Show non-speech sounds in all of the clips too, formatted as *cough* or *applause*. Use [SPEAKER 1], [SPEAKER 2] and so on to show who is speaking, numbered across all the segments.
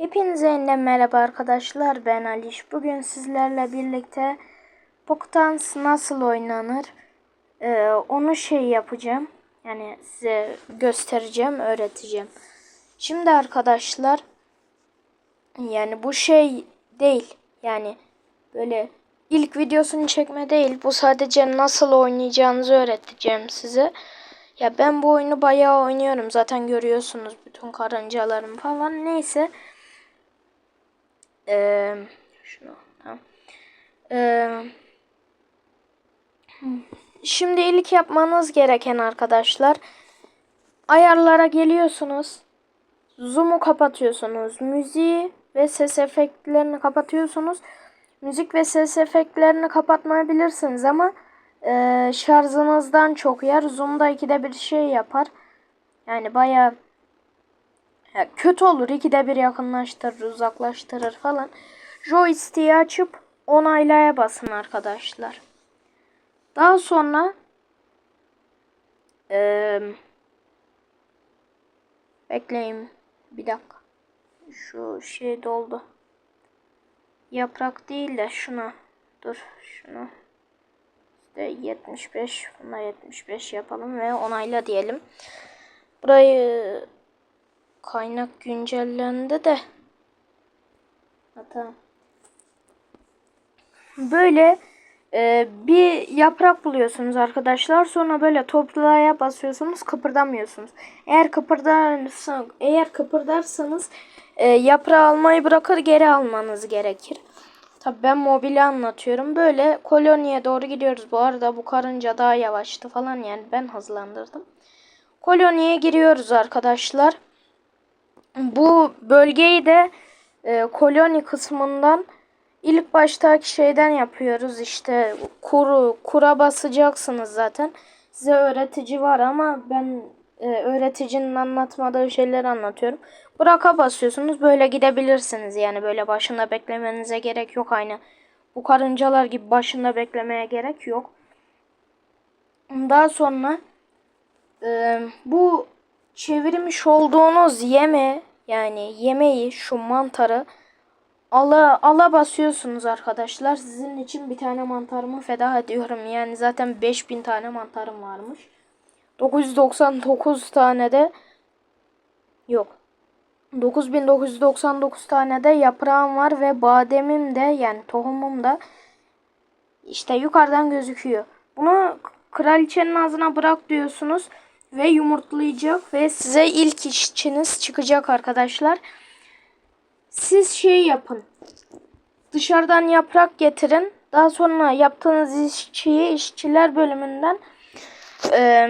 [SPEAKER 1] Hepinize yeniden merhaba arkadaşlar. Ben Aliş. Bugün sizlerle birlikte Poketans nasıl oynanır ee, onu şey yapacağım. Yani size göstereceğim, öğreteceğim. Şimdi arkadaşlar yani bu şey değil. Yani böyle ilk videosunu çekme değil. Bu sadece nasıl oynayacağınızı öğreteceğim size. Ya ben bu oyunu bayağı oynuyorum. Zaten görüyorsunuz bütün karıncalarım falan. Neyse. Ee, şunu tamam. Ee, şimdi ilk yapmanız gereken arkadaşlar ayarlara geliyorsunuz. Zoom'u kapatıyorsunuz. Müziği ve ses efektlerini kapatıyorsunuz. Müzik ve ses efektlerini kapatmayabilirsiniz ama e, şarjınızdan çok yer. Zoom'da ikide bir şey yapar. Yani bayağı ya kötü olur. İkide bir yakınlaştırır, uzaklaştırır falan. Joystick'i açıp onaylaya basın arkadaşlar. Daha sonra ee, bekleyin bir dakika. Şu şey doldu. Yaprak değil de şuna. Dur şunu. İşte 75. Buna 75 yapalım ve onayla diyelim. Burayı kaynak güncellendi de. Hatta böyle e, bir yaprak buluyorsunuz arkadaşlar. Sonra böyle toplaya basıyorsunuz, kıpırdamıyorsunuz. Eğer kıpırdarsanız, eğer kıpırdarsanız e, yaprağı almayı bırakır geri almanız gerekir. Tabi ben mobili anlatıyorum. Böyle koloniye doğru gidiyoruz. Bu arada bu karınca daha yavaştı falan yani ben hızlandırdım. Koloniye giriyoruz arkadaşlar. Bu bölgeyi de e, koloni kısmından ilk baştaki şeyden yapıyoruz. İşte kuru kura basacaksınız zaten. Size öğretici var ama ben e, öğreticinin anlatmadığı şeyleri anlatıyorum. Bırak'a basıyorsunuz. Böyle gidebilirsiniz. Yani böyle başında beklemenize gerek yok aynı. Bu karıncalar gibi başında beklemeye gerek yok. Daha sonra e, bu çevirmiş olduğunuz yeme yani yemeği şu mantarı ala ala basıyorsunuz arkadaşlar. Sizin için bir tane mantarımı feda ediyorum. Yani zaten 5000 tane mantarım varmış. 999 tane de yok. 9999 tane de yaprağım var ve bademim de yani tohumum da işte yukarıdan gözüküyor. Bunu kraliçenin ağzına bırak diyorsunuz ve yumurtlayacak ve size ilk işçiniz çıkacak arkadaşlar. Siz şey yapın. Dışarıdan yaprak getirin. Daha sonra yaptığınız işçiyi işçiler bölümünden e,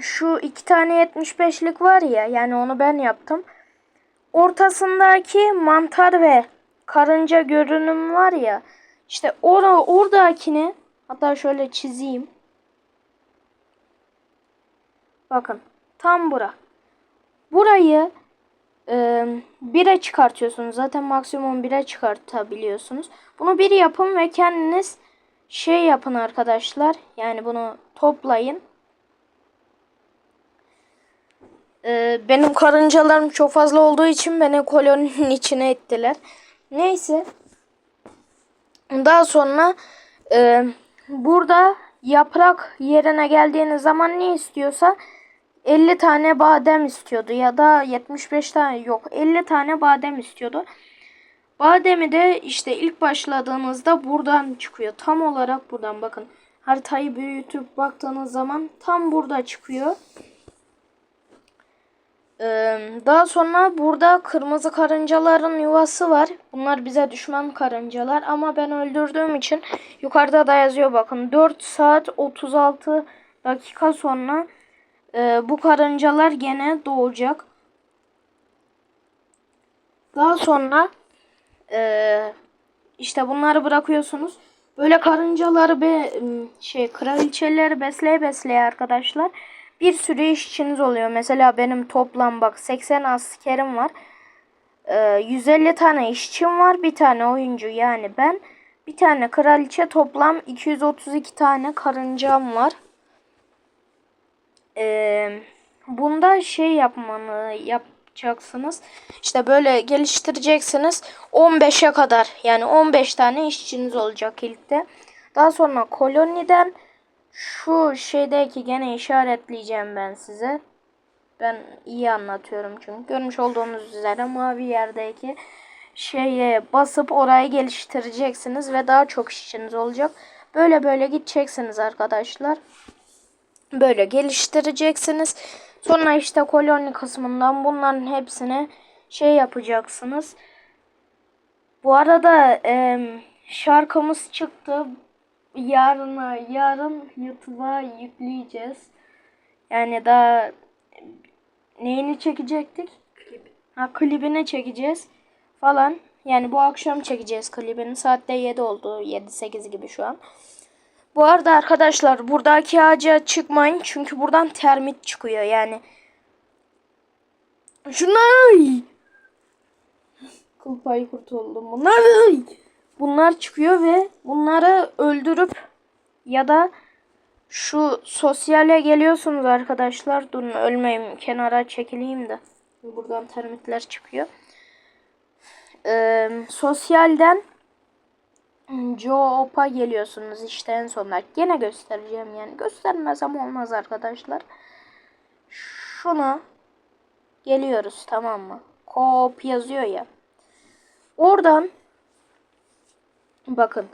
[SPEAKER 1] şu iki tane 75'lik var ya yani onu ben yaptım. Ortasındaki mantar ve karınca görünüm var ya işte or oradakini hatta şöyle çizeyim. Bakın tam bura. Burayı e, bire çıkartıyorsunuz. Zaten maksimum bire çıkartabiliyorsunuz. Bunu bir yapın ve kendiniz şey yapın arkadaşlar. Yani bunu toplayın. E, benim karıncalarım çok fazla olduğu için beni koloninin *laughs* içine ettiler. Neyse. Daha sonra e, burada yaprak yerine geldiğiniz zaman ne istiyorsa 50 tane badem istiyordu ya da 75 tane yok 50 tane badem istiyordu. Bademi de işte ilk başladığınızda buradan çıkıyor. Tam olarak buradan bakın. Haritayı büyütüp baktığınız zaman tam burada çıkıyor. Daha sonra burada kırmızı karıncaların yuvası var. Bunlar bize düşman karıncalar ama ben öldürdüğüm için yukarıda da yazıyor bakın 4 saat 36 dakika sonra e, bu karıncalar gene doğacak. Daha sonra e, işte bunları bırakıyorsunuz. Böyle karıncaları be şey kraliçeleri besleye besleye arkadaşlar bir sürü işçiniz oluyor. Mesela benim toplam bak 80 askerim var. Ee, 150 tane işçim var. Bir tane oyuncu yani ben. Bir tane kraliçe toplam 232 tane karıncam var. Ee, bunda şey yapmanı yap yapacaksınız. İşte böyle geliştireceksiniz. 15'e kadar yani 15 tane işçiniz olacak ilkte. Daha sonra koloniden şu şeydeki gene işaretleyeceğim ben size. Ben iyi anlatıyorum çünkü. Görmüş olduğunuz üzere mavi yerdeki şeye basıp orayı geliştireceksiniz ve daha çok işçiniz olacak. Böyle böyle gideceksiniz arkadaşlar. Böyle geliştireceksiniz. Sonra işte koloni kısmından bunların hepsini şey yapacaksınız. Bu arada em, şarkımız çıktı. Yarına yarın YouTube'a yükleyeceğiz. Yani daha neyini çekecektik? Ha klibini çekeceğiz falan. Yani bu akşam çekeceğiz klibini. Saatte 7 oldu. 7-8 gibi şu an. Bu arada arkadaşlar buradaki ağaca çıkmayın. Çünkü buradan termit çıkıyor yani. Şunlar. Kıl payı kurtuldum. Bunlar. Bunlar çıkıyor ve bunları öldürüp ya da şu sosyale geliyorsunuz arkadaşlar. Durun ölmeyeyim. Kenara çekileyim de. Buradan termitler çıkıyor. Ee, sosyalden Joop'a geliyorsunuz işte en sonunda. Gene göstereceğim yani. Göstermezsem olmaz arkadaşlar. Şuna geliyoruz tamam mı? Coop yazıyor ya. Oradan bakın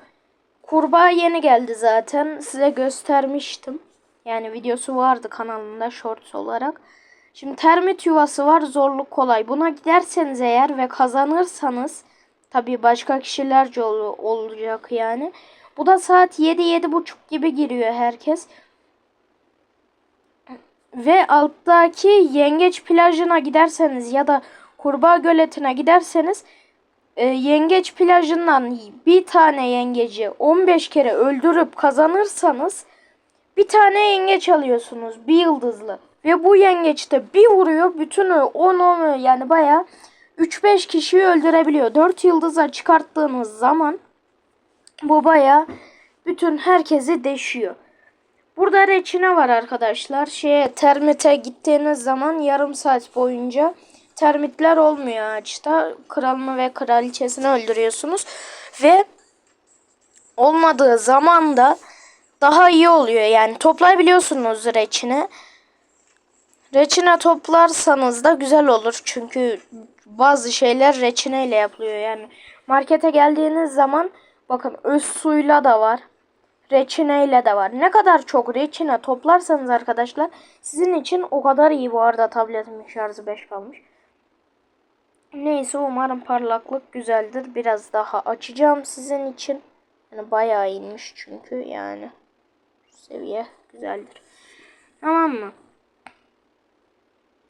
[SPEAKER 1] kurbağa yeni geldi zaten. Size göstermiştim. Yani videosu vardı kanalımda shorts olarak. Şimdi termit yuvası var zorluk kolay. Buna giderseniz eğer ve kazanırsanız tabii başka kişilerce ol- olacak yani. Bu da saat 7-7.30 gibi giriyor herkes. Ve alttaki yengeç plajına giderseniz ya da kurbağa göletine giderseniz e, yengeç plajından bir tane yengeci 15 kere öldürüp kazanırsanız bir tane yengeç alıyorsunuz bir yıldızlı. Ve bu yengeç de bir vuruyor bütünü 10 10 yani baya 3-5 kişiyi öldürebiliyor. 4 yıldıza çıkarttığınız zaman bu baya bütün herkesi deşiyor. Burada reçine var arkadaşlar. Şeye termite gittiğiniz zaman yarım saat boyunca termitler olmuyor ağaçta. Kralını ve kraliçesini öldürüyorsunuz. Ve olmadığı zaman da daha iyi oluyor. Yani toplayabiliyorsunuz reçine. Reçine toplarsanız da güzel olur. Çünkü bazı şeyler reçine ile yapılıyor. Yani markete geldiğiniz zaman bakın öz suyla da var. Reçine ile de var. Ne kadar çok reçine toplarsanız arkadaşlar sizin için o kadar iyi. Bu arada tabletimin şarjı 5 kalmış. Neyse umarım parlaklık güzeldir. Biraz daha açacağım sizin için. Yani bayağı inmiş çünkü yani. Seviye güzeldir. Tamam mı?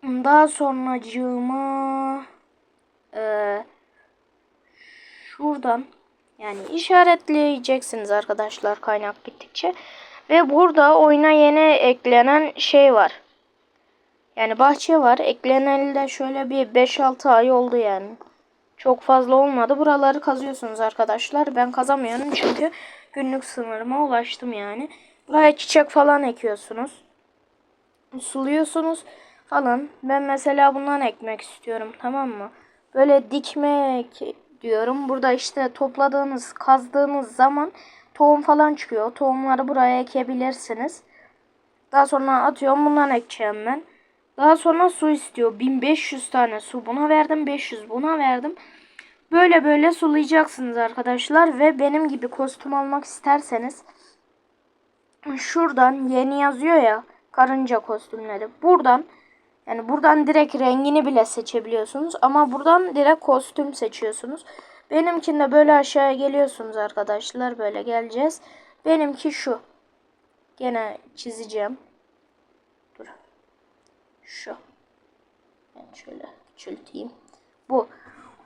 [SPEAKER 1] Daha sonracığıma e, şuradan yani işaretleyeceksiniz arkadaşlar kaynak gittikçe. Ve burada oyuna yeni eklenen şey var. Yani bahçe var. Ekleneli de şöyle bir 5-6 ay oldu yani. Çok fazla olmadı. Buraları kazıyorsunuz arkadaşlar. Ben kazamıyorum çünkü günlük sınırıma ulaştım yani. Buraya çiçek falan ekiyorsunuz. Suluyorsunuz falan. Ben mesela bundan ekmek istiyorum tamam mı? Böyle dikmek diyorum. Burada işte topladığınız, kazdığınız zaman tohum falan çıkıyor. Tohumları buraya ekebilirsiniz. Daha sonra atıyorum bundan ekeceğim ben. Daha sonra su istiyor. 1500 tane su buna verdim. 500 buna verdim. Böyle böyle sulayacaksınız arkadaşlar. Ve benim gibi kostüm almak isterseniz şuradan yeni yazıyor ya karınca kostümleri. Buradan yani buradan direkt rengini bile seçebiliyorsunuz. Ama buradan direkt kostüm seçiyorsunuz. Benimkinde böyle aşağıya geliyorsunuz arkadaşlar. Böyle geleceğiz. Benimki şu. Gene çizeceğim. Dur. Şu. Ben şöyle küçülteyim. Bu.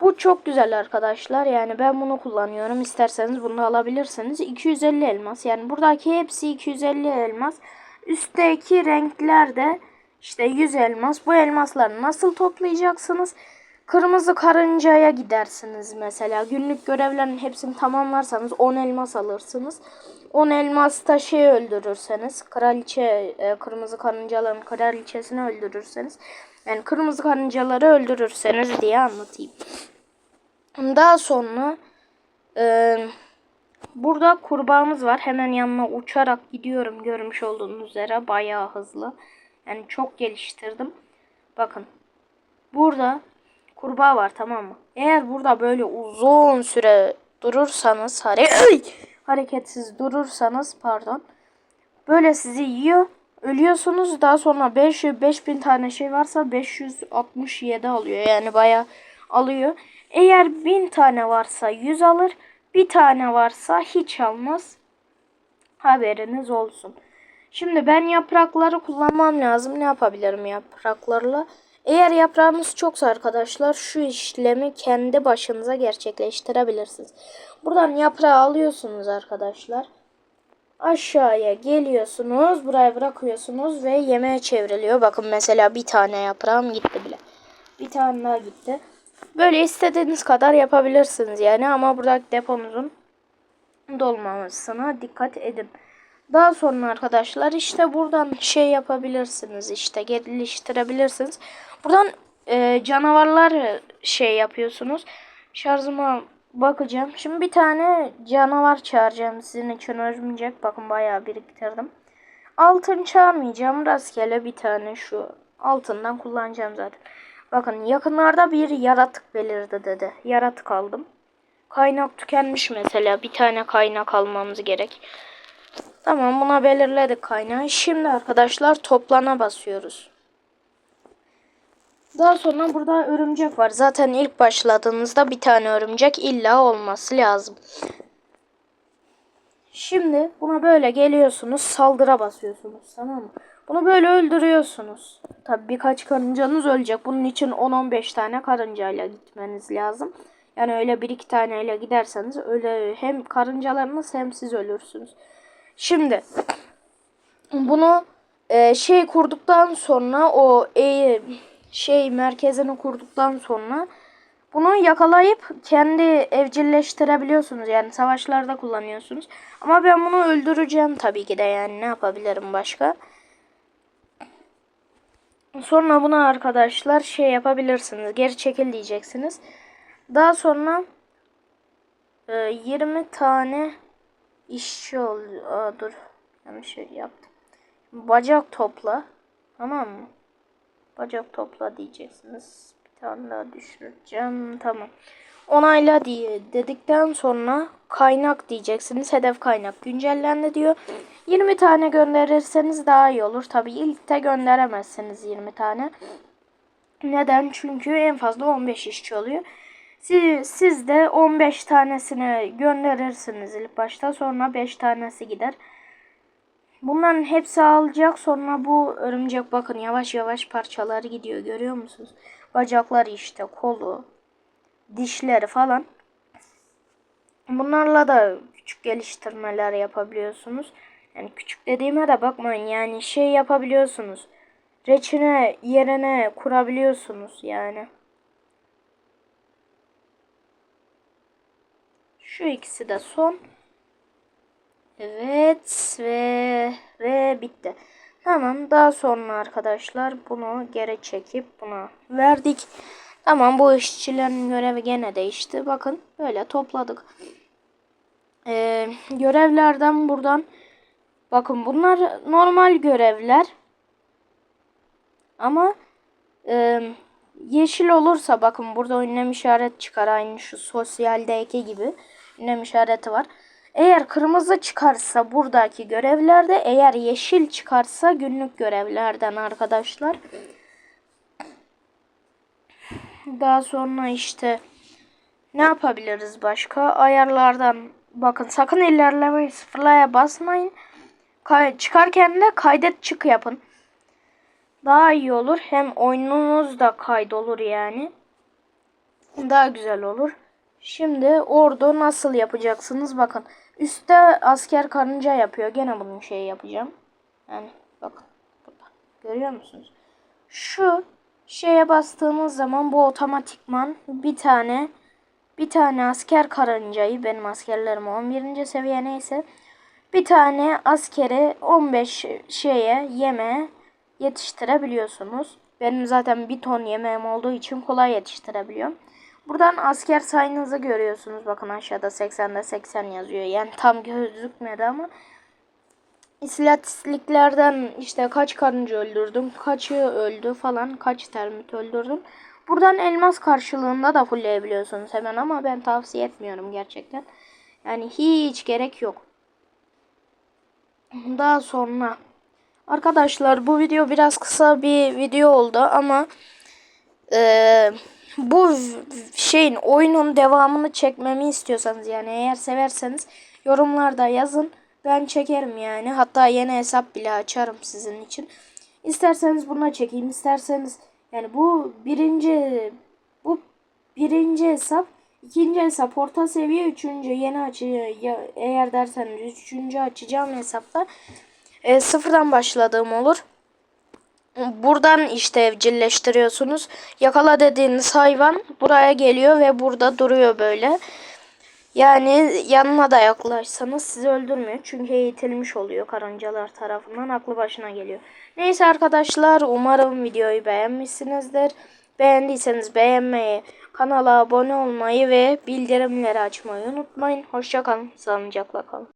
[SPEAKER 1] Bu çok güzel arkadaşlar. Yani ben bunu kullanıyorum. İsterseniz bunu alabilirsiniz. 250 elmas. Yani buradaki hepsi 250 elmas. Üstteki renkler de işte 100 elmas. Bu elmasları nasıl toplayacaksınız? Kırmızı karıncaya gidersiniz mesela. Günlük görevlerin hepsini tamamlarsanız 10 elmas alırsınız. 10 elmas da şey öldürürseniz, kraliçe, e, kırmızı karıncaların kraliçesini öldürürseniz Yani kırmızı karıncaları öldürürseniz diye anlatayım. Daha sonra e, burada kurbağamız var. Hemen yanına uçarak gidiyorum görmüş olduğunuz üzere. Bayağı hızlı. Yani çok geliştirdim. Bakın. Burada kurbağa var tamam mı? Eğer burada böyle uzun süre durursanız hare hareketsiz durursanız pardon. Böyle sizi yiyor. Ölüyorsunuz. Daha sonra 500 5000 tane şey varsa 567 alıyor. Yani bayağı alıyor. Eğer 1000 tane varsa 100 alır. Bir tane varsa hiç almaz. Haberiniz olsun. Şimdi ben yaprakları kullanmam lazım. Ne yapabilirim yapraklarla? Eğer yaprağınız çoksa arkadaşlar şu işlemi kendi başınıza gerçekleştirebilirsiniz. Buradan yaprağı alıyorsunuz arkadaşlar. Aşağıya geliyorsunuz. Buraya bırakıyorsunuz ve yemeğe çevriliyor. Bakın mesela bir tane yaprağım gitti bile. Bir tane daha gitti. Böyle istediğiniz kadar yapabilirsiniz yani ama buradaki deponuzun dolmamasına dikkat edin. Daha sonra arkadaşlar işte buradan şey yapabilirsiniz işte geliştirebilirsiniz. Buradan e, canavarlar şey yapıyorsunuz. Şarjıma bakacağım. Şimdi bir tane canavar çağıracağım sizin için örümcek. Bakın bayağı biriktirdim. Altın çağırmayacağım. Rastgele bir tane şu altından kullanacağım zaten. Bakın yakınlarda bir yaratık belirdi dedi. Yaratık aldım. Kaynak tükenmiş mesela. Bir tane kaynak almamız gerek. Tamam buna belirledik kaynağı. Şimdi arkadaşlar toplana basıyoruz. Daha sonra burada örümcek var. Zaten ilk başladığınızda bir tane örümcek illa olması lazım. Şimdi buna böyle geliyorsunuz. Saldıra basıyorsunuz. Tamam mı? Bunu böyle öldürüyorsunuz. Tabi birkaç karıncanız ölecek. Bunun için 10-15 tane karıncayla gitmeniz lazım. Yani öyle bir iki taneyle giderseniz öyle hem karıncalarınız hem siz ölürsünüz. Şimdi bunu e, şey kurduktan sonra o e, şey merkezini kurduktan sonra bunu yakalayıp kendi evcilleştirebiliyorsunuz. Yani savaşlarda kullanıyorsunuz. Ama ben bunu öldüreceğim tabii ki de yani ne yapabilirim başka. Sonra buna arkadaşlar şey yapabilirsiniz. Geri çekil diyeceksiniz. Daha sonra e, 20 tane işçi ol. Aa, dur. Yanlış şey yaptım. Bacak topla. Tamam mı? Bacak topla diyeceksiniz. Bir tane daha düşüreceğim. Tamam. Onayla diye dedikten sonra kaynak diyeceksiniz. Hedef kaynak güncellendi diyor. 20 tane gönderirseniz daha iyi olur. Tabi ilk de gönderemezsiniz 20 tane. Neden? Çünkü en fazla 15 işçi oluyor. Siz, siz de 15 tanesini gönderirsiniz ilk başta. Sonra 5 tanesi gider. Bunların hepsi alacak. Sonra bu örümcek bakın yavaş yavaş parçaları gidiyor. Görüyor musunuz? Bacakları işte kolu, dişleri falan. Bunlarla da küçük geliştirmeler yapabiliyorsunuz. Yani küçük dediğime de bakmayın. Yani şey yapabiliyorsunuz. Reçine yerine kurabiliyorsunuz yani. Şu ikisi de son. Evet ve ve bitti. Tamam daha sonra arkadaşlar bunu geri çekip buna verdik. Tamam bu işçilerin görevi gene değişti. Bakın böyle topladık. Ee, görevlerden buradan bakın bunlar normal görevler. Ama e, yeşil olursa bakın burada ünlem işaret çıkar aynı şu sosyaldeki gibi ünlem işareti var. Eğer kırmızı çıkarsa buradaki görevlerde, eğer yeşil çıkarsa günlük görevlerden arkadaşlar. Daha sonra işte ne yapabiliriz başka? Ayarlardan bakın sakın ilerlemeyi sıfırlaya basmayın. Kay çıkarken de kaydet çık yapın. Daha iyi olur. Hem oyununuz da kaydolur yani. Daha güzel olur. Şimdi ordu nasıl yapacaksınız? Bakın. Üstte asker karınca yapıyor. Gene bunun şeyi yapacağım. Yani bakın. Burada. Görüyor musunuz? Şu şeye bastığımız zaman bu otomatikman bir tane bir tane asker karıncayı benim askerlerim 11. seviye neyse bir tane askeri 15 şeye yeme yetiştirebiliyorsunuz. Benim zaten bir ton yemeğim olduğu için kolay yetiştirebiliyorum. Buradan asker sayınızı görüyorsunuz. Bakın aşağıda 80'de 80 yazıyor. Yani tam gözükmedi ama. İstatistiklerden işte kaç karınca öldürdüm, kaçı öldü falan, kaç termit öldürdüm. Buradan elmas karşılığında da fullleyebiliyorsunuz hemen ama ben tavsiye etmiyorum gerçekten. Yani hiç gerek yok. Daha sonra arkadaşlar bu video biraz kısa bir video oldu ama eee bu şeyin oyunun devamını çekmemi istiyorsanız yani eğer severseniz yorumlarda yazın. Ben çekerim yani. Hatta yeni hesap bile açarım sizin için. İsterseniz buna çekeyim. isterseniz yani bu birinci bu birinci hesap ikinci hesap orta seviye üçüncü yeni açı eğer derseniz üçüncü açacağım hesapta e, sıfırdan başladığım olur. Buradan işte evcilleştiriyorsunuz. Yakala dediğiniz hayvan buraya geliyor ve burada duruyor böyle. Yani yanına da yaklaşsanız sizi öldürmüyor. Çünkü eğitilmiş oluyor karıncalar tarafından. Aklı başına geliyor. Neyse arkadaşlar umarım videoyu beğenmişsinizdir. Beğendiyseniz beğenmeyi, kanala abone olmayı ve bildirimleri açmayı unutmayın. Hoşçakalın. Sağlıcakla kalın.